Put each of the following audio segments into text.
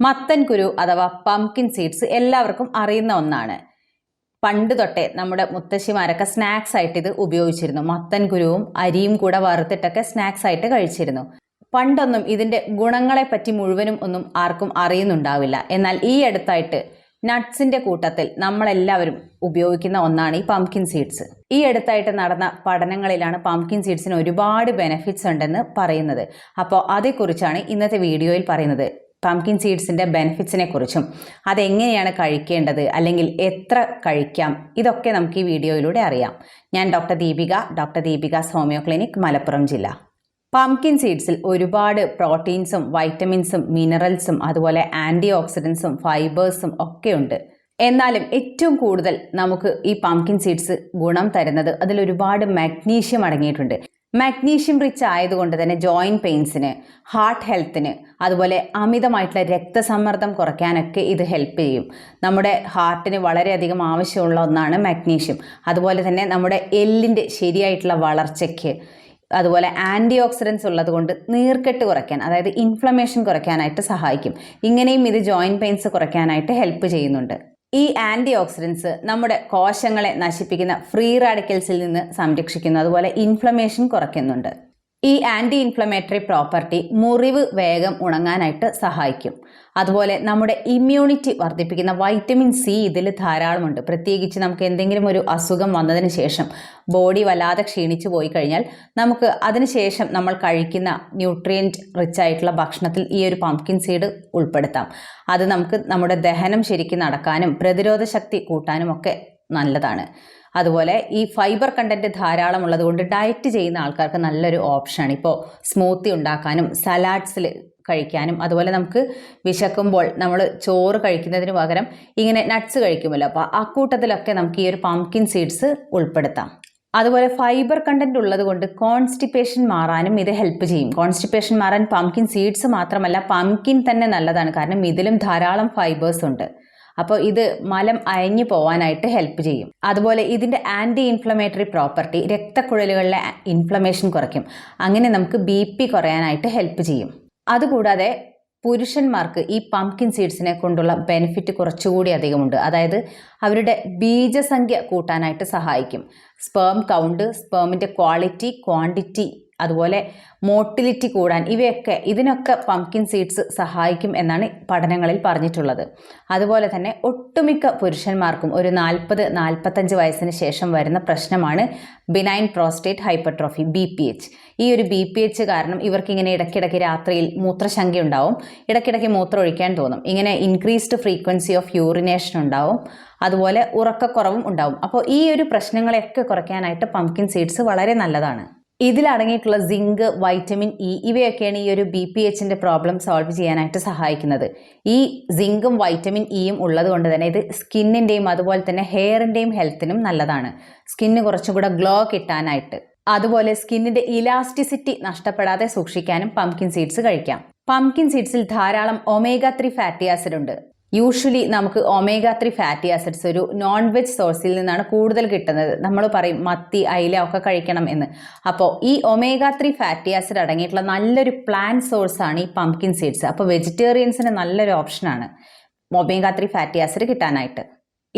മത്തൻ കുരു അഥവാ പംകിൻ സീഡ്സ് എല്ലാവർക്കും അറിയുന്ന ഒന്നാണ്. പണ്ട് തൊട്ടേ നമ്മുടെ മുത്തശ്ശിമാരൊക്കെ സ്നാക്സ് ആയിട്ട് ഇത് ഉപയോഗിച്ചിരുന്നു. മത്തൻ കുരുവും അരിയും കൂടെ വറുത്തിട്ടൊക്കെ സ്നാക്സ് ആയിട്ട് കഴിച്ചിരുന്നു. പണ്ടൊന്നും ഇതിന്റെ ഗുണങ്ങളെ പറ്റി മുഴുവനും ഒന്നും ആർക്കും അറിയുന്നുണ്ടാവില്ല. എന്നാൽ ഈ അടുത്തായിട്ട് നട്ട്സിന്റെ കൂട്ടത്തിൽ നമ്മളെല്ലാവരും ഉപയോഗിക്കുന്ന ഒന്നാണ് ഈ പംകിൻ സീഡ്സ് ഈ അടുത്തായിട്ട് നടന്ന പഠനങ്ങളിലാണ് പംകിൻ സീഡ്സിന് ഒരുപാട് ബെനിഫിറ്റ്സ് ഉണ്ടെന്ന് പറയുന്നത്. അപ്പോൾ അതേക്കുറിച്ചാണ് ഇന്നത്തെ വീഡിയോയിൽ പറയുന്നത്. പംകിൻ സീഡ്സിന്റെ ബെനിഫിറ്റ്സിനെ കുറിച്ചും അതെങ്ങനെയാണ് കഴിക്കേണ്ടത് അല്ലെങ്കിൽ എത്ര കഴിക്കാം ഇതൊക്കെ നമുക്ക് ഈ വീഡിയോയിലൂടെ അറിയാം. ഞാൻ doctor Deepika doctor Deepika homeo clinic Malappuram ജില്ല. പംകിൻ സീഡ്സിൽ ഒരുപാട് പ്രോട്ടീൻസും വൈറ്റമിൻസും മിനറൽസും അതുപോലെ ആന്റി ഓക്സിഡൻസും ഫൈബേഴ്സും ഒക്കെ ഉണ്ട്. എന്നാലും ഏറ്റവും കൂടുതൽ നമുക്ക് ഈ പംകിൻ സീഡ്സ് ഗുണം തരുന്നത് അതിൽ ഒരുപാട് മാഗ്നീഷ്യം അടങ്ങിയിട്ടുണ്ട്. മാഗ്നീഷ്യം റിച്ച് ആയതുകൊണ്ട് തന്നെ ജോയിന്റ് പെയിൻസിന് ഹാർട്ട് ഹെൽത്തിന് അതുപോലെ അമിതമായിട്ടുള്ള രക്തസമ്മർദ്ദം കുറയ്ക്കാനൊക്കെ ഇത് ഹെൽപ്പ് ചെയ്യും. നമ്മുടെ ഹാർട്ടിന് വളരെയധികം ആവശ്യമുള്ള ഒന്നാണ് മാഗ്നീഷ്യം അതുപോലെ തന്നെ നമ്മുടെ എല്ലിന്റെ ശരിയായിട്ടുള്ള വളർച്ചയ്ക്ക് അതുപോലെ ആന്റി ഓക്സിഡൻസ് ഉള്ളത് കൊണ്ട് നീർക്കെട്ട് കുറയ്ക്കാൻ അതായത് ഇൻഫ്ലമേഷൻ കുറയ്ക്കാനായിട്ട് സഹായിക്കും. ഇങ്ങനെയും ഇത് ജോയിന്റ് പെയിൻസ് കുറയ്ക്കാനായിട്ട് ഹെൽപ്പ് ചെയ്യുന്നുണ്ട്. ഈ ആന്റി ഓക്സിഡൻസ് നമ്മുടെ കോശങ്ങളെ നശിപ്പിക്കുന്ന ഫ്രീ റാഡിക്കൽസിൽ നിന്ന് സംരക്ഷിക്കുന്നു. അതുപോലെ ഇൻഫ്ലമേഷൻ കുറയ്ക്കുന്നുണ്ട്. ഈ ആന്റി ഇൻഫ്ലമേറ്ററി പ്രോപ്പർട്ടി മുറിവ് വേഗം ഉണങ്ങാനായിട്ട് സഹായിക്കും. അതുപോലെ നമ്മുടെ ഇമ്മ്യൂണിറ്റി വർദ്ധിപ്പിക്കുന്ന വൈറ്റമിൻ സി ഇതിൽ ധാരാളമുണ്ട്. പ്രത്യേകിച്ച് നമുക്ക് എന്തെങ്കിലും ഒരു അസുഖം വന്നതിന് ശേഷം ബോഡി വല്ലാതെ ക്ഷീണിച്ചു പോയി കഴിഞ്ഞാൽ നമുക്ക് അതിനുശേഷം നമ്മൾ കഴിക്കുന്ന ന്യൂട്രിയന്റ് റിച്ച് ആയിട്ടുള്ള ഭക്ഷണത്തിൽ ഈ ഒരു പംകിൻ സീഡ് ഉൾപ്പെടുത്താം. അത് നമുക്ക് നമ്മുടെ ദഹനം ശരിക്കും നടക്കാനും പ്രതിരോധ ശക്തി കൂട്ടാനും ഒക്കെ നല്ലതാണ്. അതുപോലെ ഈ ഫൈബർ കണ്ടന്റ് ധാരാളം ഉള്ളതുകൊണ്ട് ഡയറ്റ് ചെയ്യുന്ന ആൾക്കാർക്ക് നല്ലൊരു ഓപ്ഷനാണ് ഇപ്പോൾ സ്മൂത്തി ഉണ്ടാക്കാനും സലാഡ്സിൽ കഴിക്കാനും അതുപോലെ നമുക്ക് വിശക്കുമ്പോൾ നമ്മൾ ചോറ് കഴിക്കുന്നതിന് പകരം ഇങ്ങനെ നട്ട്സ് കഴിക്കുമല്ലോ. അപ്പോൾ ആ കൂട്ടത്തിലൊക്കെ നമുക്ക് ഈ ഒരു പംകിൻ സീഡ്സ് ഉൾപ്പെടുത്താം. അതുപോലെ ഫൈബർ കണ്ടന്റ് ഉള്ളത് കൊണ്ട് കോൺസ്റ്റിപ്പേഷൻ മാറാനും ഇത് ഹെൽപ്പ് ചെയ്യും. കോൺസ്റ്റിപ്പേഷൻ മാറാൻ പംകിൻ സീഡ്സ് മാത്രമല്ല പംകിൻ തന്നെ നല്ലതാണ്. കാരണം ഇതിലും ധാരാളം ഫൈബേഴ്സ് ഉണ്ട്. അപ്പോൾ ഇത് മലം അയഞ്ഞു പോവാനായിട്ട് ഹെൽപ്പ് ചെയ്യും. അതുപോലെ ഇതിന്റെ ആന്റി ഇൻഫ്ലമേറ്ററി പ്രോപ്പർട്ടി രക്തക്കുഴലുകളിലെ ഇൻഫ്ലമേഷൻ കുറയ്ക്കും. അങ്ങനെ നമുക്ക് ബി പി കുറയാനായിട്ട് ഹെൽപ്പ് ചെയ്യും. അതുകൂടാതെ പുരുഷന്മാർക്ക് ഈ പംകിൻ സീഡ്സിനെ കൊണ്ടുള്ള ബെനിഫിറ്റ് കുറച്ചുകൂടി അധികമുണ്ട്. അതായത് അവരുടെ ബീജസംഖ്യ കൂട്ടാനായിട്ട് സഹായിക്കും. സ്പേം കൗണ്ട് സ്പേമിന്റെ ക്വാളിറ്റി ക്വാണ്ടിറ്റി അതുപോലെ മോട്ടിലിറ്റി കൂടാൻ ഇവയൊക്കെ ഇതിനൊക്കെ പംകിൻ സീഡ്സ് സഹായിക്കും എന്നാണ് പഠനങ്ങളിൽ പറഞ്ഞിട്ടുള്ളത്. അതുപോലെ തന്നെ ഒട്ടുമിക്ക പുരുഷന്മാർക്കും ഒരു നാൽപ്പത് നാൽപ്പത്തഞ്ച് വയസ്സിന് ശേഷം വരുന്ന പ്രശ്നമാണ് benign prostate hypertrophy B P H ഈ ഒരു ബി പി എച്ച് കാരണം ഇവർക്കിങ്ങനെ ഇടയ്ക്കിടയ്ക്ക് രാത്രിയിൽ മൂത്രശങ്ക ഉണ്ടാവും ഇടയ്ക്കിടയ്ക്ക് മൂത്രം ഒഴിക്കാൻ തോന്നും. ഇങ്ങനെ ഇൻക്രീസ്ഡ് ഫ്രീക്വൻസി ഓഫ് യൂറിനേഷൻ ഉണ്ടാവും അതുപോലെ ഉറക്കക്കുറവും ഉണ്ടാവും. അപ്പോൾ ഈ ഒരു പ്രശ്നങ്ങളെയൊക്കെ കുറയ്ക്കാനായിട്ട് പംകിൻ സീഡ്സ് വളരെ നല്ലതാണ്. ഇതിലടങ്ങിയിട്ടുള്ള സിങ്ക് വൈറ്റമിൻ ഇ ഇവയൊക്കെയാണ് ഈ ഒരു ബി പി എച്ചിന്റെ പ്രോബ്ലം സോൾവ് ചെയ്യാനായിട്ട് സഹായിക്കുന്നത്. ഈ സിങ്കും വൈറ്റമിൻ ഇയും ഉള്ളത് കൊണ്ട് തന്നെ ഇത് സ്കിന്നിന്റെയും അതുപോലെ തന്നെ ഹെയറിന്റെയും ഹെൽത്തിനും നല്ലതാണ്. സ്കിന്ന് കുറച്ചും കൂടെ ഗ്ലോ കിട്ടാനായിട്ട്. അതുപോലെ സ്കിന്നിന്റെ ഇലാസ്റ്റിസിറ്റി നഷ്ടപ്പെടാതെ സൂക്ഷിക്കാനും പംകിൻ സീഡ്സ് കഴിക്കാം. പംകിൻ സീഡ്സിൽ ധാരാളം ഒമേഗ ത്രീ ഫാറ്റി ആസിഡ് ഉണ്ട്. യൂഷ്വലി നമുക്ക് ഒമേഗ ത്രീ ഫാറ്റി ആസിഡ്സ് ഒരു നോൺ വെജ് സോഴ്സിൽ നിന്നാണ് കൂടുതൽ കിട്ടുന്നത്. നമ്മൾ പറയും മത്തി അയില ഒക്കെ കഴിക്കണം എന്ന്. അപ്പോൾ ഈ ഒമേഗ ത്രീ ഫാറ്റി ആസിഡ് അടങ്ങിയിട്ടുള്ള നല്ലൊരു പ്ലാൻ സോഴ്സാണ് ഈ പംകിൻ സീഡ്സ് അപ്പോൾ വെജിറ്റേറിയൻസിന് നല്ലൊരു ഓപ്ഷനാണ് ഒമേഗ ത്രീ ഫാറ്റി ആസിഡ് കിട്ടാനായിട്ട്.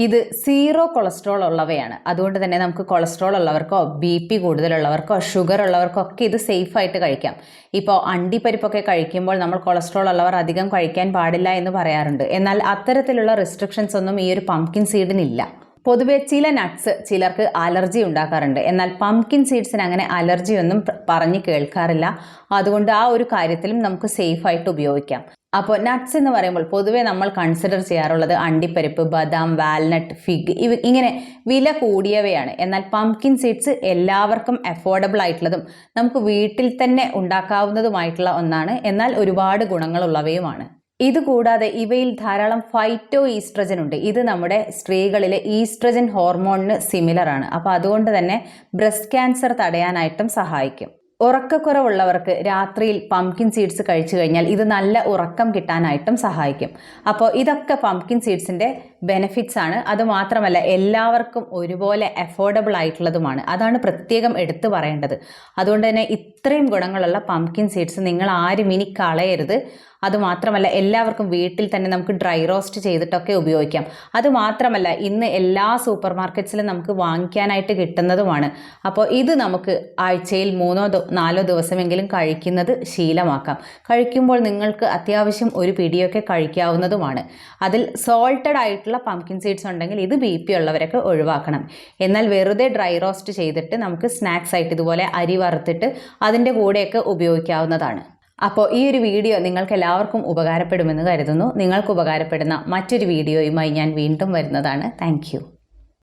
ഇത് സീറോ കൊളസ്ട്രോൾ ഉള്ളവയാണ്. അതുകൊണ്ട് തന്നെ നമുക്ക് കൊളസ്ട്രോൾ ഉള്ളവർക്കോ ബി പി കൂടുതലുള്ളവർക്കോ ഷുഗർ ഉള്ളവർക്കോ ഒക്കെ ഇത് സേഫ് ആയിട്ട് കഴിക്കാം. ഇപ്പോൾ അണ്ടിപ്പരിപ്പൊക്കെ കഴിക്കുമ്പോൾ നമ്മൾ കൊളസ്ട്രോൾ ഉള്ളവർ അധികം കഴിക്കാൻ പാടില്ല എന്ന് പറയാറുണ്ട്. എന്നാൽ അത്തരത്തിലുള്ള റെസ്ട്രിക്ഷൻസ് ഒന്നും ഈ ഒരു പംകിൻ സീഡിനില്ല പൊതുവെ ചില നട്ട്സ് ചിലർക്ക് അലർജി ഉണ്ടാക്കാറുണ്ട്. എന്നാൽ പംകിൻ സീഡ്സിന് അങ്ങനെ അലർജി ഒന്നും പറഞ്ഞ് കേൾക്കാറില്ല. അതുകൊണ്ട് ആ ഒരു കാര്യത്തിലും നമുക്ക് സേഫ് ആയിട്ട് ഉപയോഗിക്കാം. അപ്പോൾ നട്ട്സ് എന്ന് പറയുമ്പോൾ പൊതുവേ നമ്മൾ കൺസിഡർ ചെയ്യാറുള്ളത് അണ്ടിപ്പരിപ്പ് ബദാം വാൽനട്ട് ഫിഗ് ഇവ ഇങ്ങനെ വില കൂടിയവയാണ്. എന്നാൽ പംകിൻ സീഡ്സ് എല്ലാവർക്കും അഫോർഡബിൾ ആയിട്ടുള്ളതും നമുക്ക് വീട്ടിൽ തന്നെ ഉണ്ടാക്കാവുന്നതുമായിട്ടുള്ള ഒന്നാണ്. എന്നാൽ ഒരുപാട് ഗുണങ്ങളുള്ളവയുമാണ്. ഇതുകൂടാതെ ഇവയിൽ ധാരാളം ഫൈറ്റോ ഈസ്ട്രജൻ ഉണ്ട്. ഇത് നമ്മുടെ സ്ത്രീകളിലെ ഈസ്ട്രജൻ ഹോർമോണിന് സിമിലർ ആണ്. അപ്പോൾ അതുകൊണ്ട് തന്നെ ബ്രസ്റ്റ് ക്യാൻസർ തടയാനായിട്ടും സഹായിക്കും. ഉറക്കക്കുറവുള്ളവർക്ക് രാത്രിയിൽ പംകിൻ സീഡ്സ് കഴിച്ചു കഴിഞ്ഞാൽ ഇത് നല്ല ഉറക്കം കിട്ടാനായിട്ടും സഹായിക്കും. അപ്പോൾ ഇതൊക്കെ പംകിൻ സീഡ്സിന്റെ ബെനിഫിറ്റ്സ് ആണ്. അതുമാത്രമല്ല എല്ലാവർക്കും ഒരുപോലെ അഫോർഡബിൾ ആയിട്ടുള്ളതുമാണ്. അതാണ് പ്രത്യേകം എടുത്തു പറയേണ്ടത്. അതുകൊണ്ട് തന്നെ ഇത്രയും ഗുണങ്ങളുള്ള പംകിൻ സീഡ്സ് നിങ്ങൾ ആരും ഇനി കളയരുത്. അതുമാത്രമല്ല എല്ലാവർക്കും വീട്ടിൽ തന്നെ നമുക്ക് ഡ്രൈ റോസ്റ്റ് ചെയ്തിട്ടൊക്കെ ഉപയോഗിക്കാം. അതുമാത്രമല്ല ഇന്ന് എല്ലാ സൂപ്പർ മാർക്കറ്റ്സിലും നമുക്ക് വാങ്ങിക്കാനായിട്ട് കിട്ടുന്നതുമാണ്. അപ്പോൾ ഇത് നമുക്ക് ആഴ്ചയിൽ മൂന്നോ നാലോ ദിവസമെങ്കിലും കഴിക്കുന്നത് ശീലമാക്കാം. കഴിക്കുമ്പോൾ നിങ്ങൾക്ക് അത്യാവശ്യം ഒരു പിടിയൊക്കെ കഴിക്കാവുന്നതുമാണ്. അതിൽ സോൾട്ടഡ് ആയിട്ടുള്ള പംകിൻ സീഡ്സ് ഉണ്ടെങ്കിൽ ഇത് ബി പി ഉള്ളവരൊക്കെ ഒഴിവാക്കണം. എന്നാൽ വെറുതെ ഡ്രൈ റോസ്റ്റ് ചെയ്തിട്ട് നമുക്ക് സ്നാക്സ് ആയിട്ട് ഇതുപോലെ അരി വറുത്തിട്ട് അതിന്റെ കൂടെയൊക്കെ ഉപയോഗിക്കാവുന്നതാണ്. അപ്പോൾ ഈ ഒരു വീഡിയോ നിങ്ങൾക്ക് എല്ലാവർക്കും ഉപകാരപ്പെടുമെന്ന് കരുതുന്നു. നിങ്ങൾക്ക് ഉപകാരപ്പെടുന്ന മറ്റൊരു വീഡിയോയുമായി ഞാൻ വീണ്ടും വരുന്നതാണ്. താങ്ക്